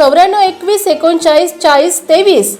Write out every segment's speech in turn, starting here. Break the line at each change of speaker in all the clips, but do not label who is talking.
चौऱ्याण्णव एकवीस एकोणचाळीस चाळीस तेवीस.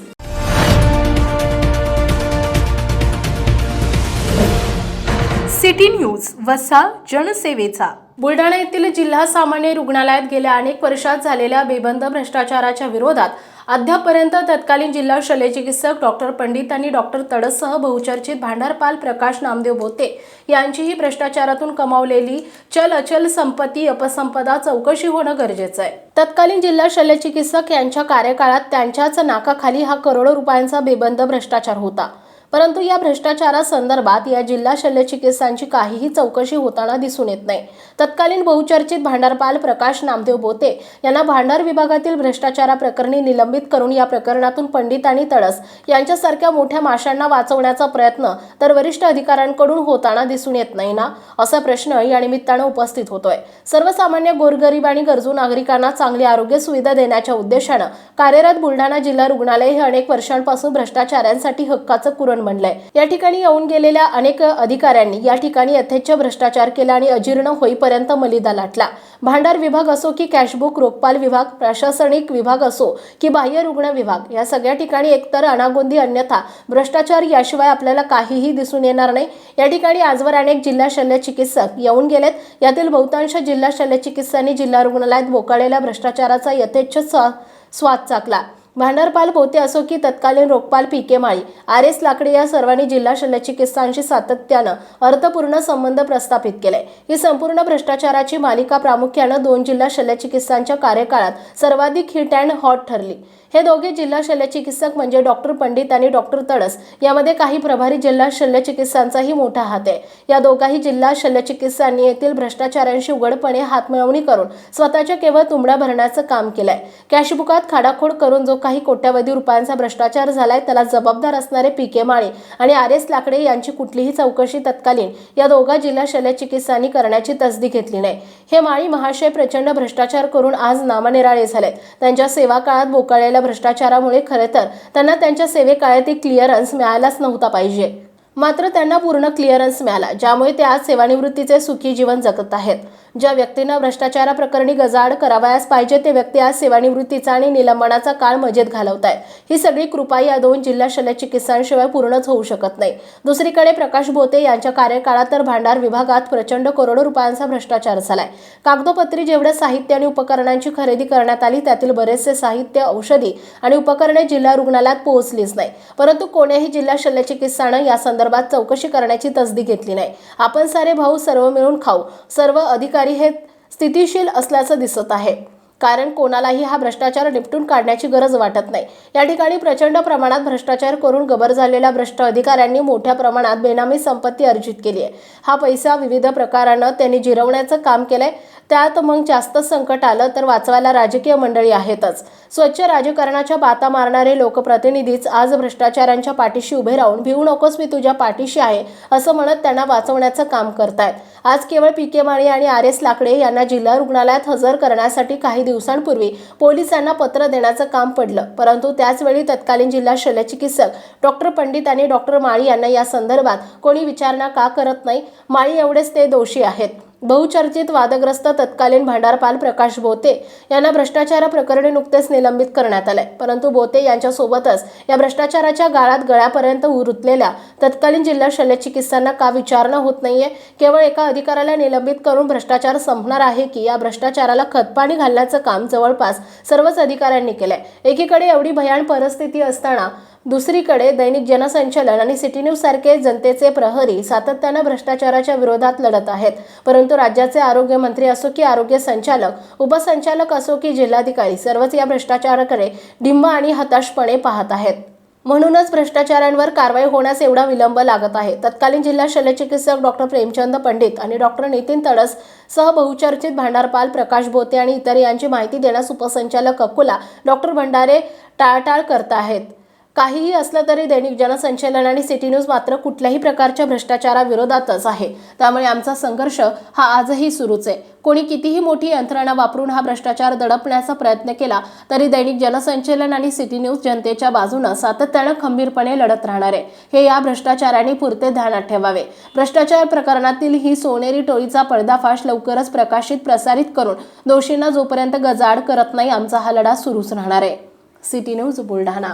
सिटी न्यूज वसा जनसेवेचा.
बुलढाणा येथील जिल्हा सामान्य रुग्णालयात गेल्या अनेक वर्षात झालेल्या बेबंद भ्रष्टाचाराच्या विरोधात अद्यापपर्यंत तत्कालीन जिल्हा शल्यचिकित्सक डॉक्टर पंडित आणि डॉक्टर तडससह बहुचर्चित भांडारपाल प्रकाश नामदेव बोते यांचीही भ्रष्टाचारातून कमावलेली चल अचल संपत्ती अपसंपदा चौकशी होणं गरजेचं आहे. तत्कालीन जिल्हा शल्यचिकित्सक यांच्या कार्यकाळात त्यांच्याच नाकाखाली हा करोडो रुपयांचा बेबंद भ्रष्टाचार होता. परंतु या भ्रष्टाचारासंदर्भात या जिल्हा शल्यचिकित्सांची काहीही चौकशी होताना दिसून येत नाही. तत्कालीन बहुचर्चित भांडारपाल प्रकाश नामदेव बोते यांना भांडार विभागातील भ्रष्टाचाराप्रकरणी निलंबित करून या प्रकरणातून पंडित आणि तळस यांच्यासारख्या मोठ्या माशांना वाचवण्याचा प्रयत्न तर वरिष्ठ अधिकाऱ्यांकडून होताना दिसून येत नाही ना असा प्रश्न या निमित्तानं उपस्थित होतोय. सर्वसामान्य गोरगरीब आणि गरजू नागरिकांना चांगली आरोग्य सुविधा देण्याच्या उद्देशानं कार्यरत बुलढाणा जिल्हा रुग्णालय हे अनेक वर्षांपासून भ्रष्टाचारांसाठी हक्काचं कुरण म्हणलंय. या ठिकाणी येऊन गेलेल्या अनेक अधिकाऱ्यांनी या ठिकाणी यथेच्छ भ्रष्टाचार केला आणि अजीर्ण होईपर्यंत मलिदा लाटला. भांडार विभाग असो की कॅशबुक रोखपाल विभाग प्रशासनिक विभाग असो की बाह्य रुग्ण विभाग या सगळ्या ठिकाणी एकतर अनागोंदी अन्यथा भ्रष्टाचार याशिवाय आपल्याला काहीही दिसून येणार नाही. या ठिकाणी आजवर अनेक जिल्हा शल्य चिकित्सक येऊन गेलेत. यातील बहुतांश जिल्हा शल्य चिकित्सांनी जिल्हा रुग्णालयात बोकाळलेल्या भ्रष्टाचाराचा यथेच्छ स्वा- स्वाद चाकला भांडारपाल पोते असो की तत्कालीन रोखपाल P K Mali R S Lakade या सर्वांनी जिल्हा शल्यचिकित्सांशी सातत्यानं अर्थपूर्ण संबंध प्रस्थापित केले. ही संपूर्ण भ्रष्टाचाराची मालिका प्रामुख्यानं दोन जिल्हा शल्यचिकित्सांच्या कार्यकाळात सर्वाधिक हिट अँड हॉट ठरली. हे दोघे जिल्हा शल्यचिकित्सक म्हणजे डॉक्टर पंडित आणि डॉक्टर तडस यामध्ये काही प्रभारी जिल्हा शल्यचिकित्सांचाही मोठा हात आहे. या दोघाही जिल्हा शल्यचिकित्सांनी येथील भ्रष्टाचारांशी उघडपणे हातमिळवणी करून स्वतःच्या केवळ तुंबडा भरण्याचं काम केलंय. कॅशबुकात खाडाखोड करून जो काही कोट्यावधी रुपयांचा भ्रष्टाचार झालाय त्याला जबाबदार असणारे पी के माळी आणि आर एस लाकडे यांची कुठलीही चौकशी तत्कालीन या दोघा जिल्हा शल्यचिकित्सांनी करण्याची तसदी घेतली नाही. हे माळी महाशय प्रचंड भ्रष्टाचार करून आज नामनिराळे झालेत. त्यांच्या सेवा काळात बोकाळलेल्या भ्रष्टाचारामुळे खरे तर त्यांना त्यांच्या सेवेकाळातील क्लिअरन्स मिळायलाच नव्हता पाहिजे. मात्र त्यांना पूर्ण क्लिअरन्स मिळाला ज्यामुळे ते आज सेवानिवृत्तीचे सुखी जीवन जगत आहेत. ज्या व्यक्तींना भ्रष्टाचाराप्रकरणी गजाआड करावयास पाहिजे ते व्यक्ती आज सेवानिवृत्तीचा आणि निलंबनाचा काळ मजेत घालवत आहे ही सगळी कृपा या दोन जिल्हा शल्यचिकित्सांशिवाय पूर्णच होऊ शकत नाही. दुसरीकडे प्रकाश बोते यांच्या कार्यकाळात तर भांडार विभागात प्रचंड करोडो रुपयांचा भ्रष्टाचार झालाय. कागदोपत्री जेवढं साहित्य आणि उपकरणांची खरेदी करण्यात आली त्यातील बरेचसे साहित्य औषधी आणि उपकरणे जिल्हा रुग्णालयात पोहोचलीच नाही. परंतु कोण्याही जिल्हा शल्यचिकित्सानं या संदर्भात चौकशी करण्याची तसदी घेतली नाही. आपण सारे भाऊ सर्व मिळून खाऊ. सर्व अधिकारी हे स्थितीशील असल्याचं दिसत आहे. कारण कोणालाही हा भ्रष्टाचार निपटून काढण्याची गरज वाटत नाही. या ठिकाणी प्रचंड प्रमाणात भ्रष्टाचार करून गबर झालेल्या भ्रष्ट अधिकाऱ्यांनी मोठ्या प्रमाणात बेनामी संपत्ती अर्जित केली आहे. हा पैसा विविध प्रकारानं त्यांनी जिरवण्याचं काम केलंय. त्यात मग जास्त संकट आलं तर वाचवायला राजकीय मंडळी आहेतच. स्वच्छ राजकारणाच्या बाता मारणारे लोकप्रतिनिधीच आज भ्रष्टाचारांच्या पाठीशी उभे राहून भिवू नकोस मी तुझ्या पाठीशी आहे असं म्हणत त्यांना वाचवण्याचं काम करतायत. आज केवळ पी के माळी आणि आर एस लाकडे यांना जिल्हा रुग्णालयात हजर करण्यासाठी काही दिवसांपूर्वी पोलिसांना पत्र देण्याचं काम पडलं. परंतु त्याचवेळी तत्कालीन जिल्हा शल्यचिकित्सक डॉक्टर पंडित आणि डॉक्टर माळी यांना या संदर्भात कोणी विचारणा का करत नाही? माळी एवढेच ते दोषी आहेत. बहुचर्चित वादग्रस्त तत्कालीन भांडारपाल प्रकाश बोते यांना भ्रष्टाचार प्रकरणी नुकतेच निलंबित करण्यात आलंय. परंतु बोते यांच्यासोबतच या भ्रष्टाचाराच्या गाळात गळ्यापर्यंत रुतलेल्या तत्कालीन जिल्हा शल्यचिकित्सांना का विचारणा होत नाहीये? केवळ एका अधिकाऱ्याला निलंबित करून भ्रष्टाचार संपणार आहे की या भ्रष्टाचाराला खतपाणी घालण्याचं काम जवळपास सर्वच अधिकाऱ्यांनी केलंय? एकीकडे एवढी भयान परिस्थिती असताना दुसरीकडे दैनिक जनसंचलन आणि सिटी न्यूज सारखे जनतेचे प्रहरी सातत्यानं भ्रष्टाचाराच्या विरोधात लढत आहेत. परंतु राज्याचे आरोग्य मंत्री असो की आरोग्य संचालक उपसंचालक असो की जिल्हाधिकारी सर्वच या भ्रष्टाचाराकडे डिंब आणि हताशपणे पाहत आहेत. म्हणूनच भ्रष्टाचारांवर कारवाई होण्यास एवढा विलंब लागत आहे. तत्कालीन जिल्हा शल्यचिकित्सक डॉक्टर प्रेमचंद पंडित आणि डॉक्टर नितीन तडस सह बहुचर्चित भांडारपाल प्रकाश बोते आणि इतर यांची माहिती देण्यास उपसंचालक अकोला डॉक्टर भंडारे टाळटाळ करत आहेत. काहीही असलं तरी दैनिक जनसंचलन आणि सिटी न्यूज मात्र कुठल्याही प्रकारच्या भ्रष्टाचाराविरोधातच आहे. त्यामुळे आमचा संघर्ष हा आजही सुरूच आहे. कोणी कितीही मोठी यंत्रणा वापरून हा भ्रष्टाचार दडपण्याचा प्रयत्न केला तरी दैनिक जनसंचलन आणि सिटी न्यूज जनतेच्या बाजूनं सातत्यानं खंबीरपणे लढत राहणार आहे. हे या भ्रष्टाचाराने पुरते ध्यानात ठेवावे. भ्रष्टाचार प्रकरणातील ही सोनेरी टोळीचा पडदाफाश लवकरच प्रकाशित प्रसारित करून दोषींना जोपर्यंत गजाड करत नाही आमचा हा लढा सुरूच राहणार आहे. City news Buldhana.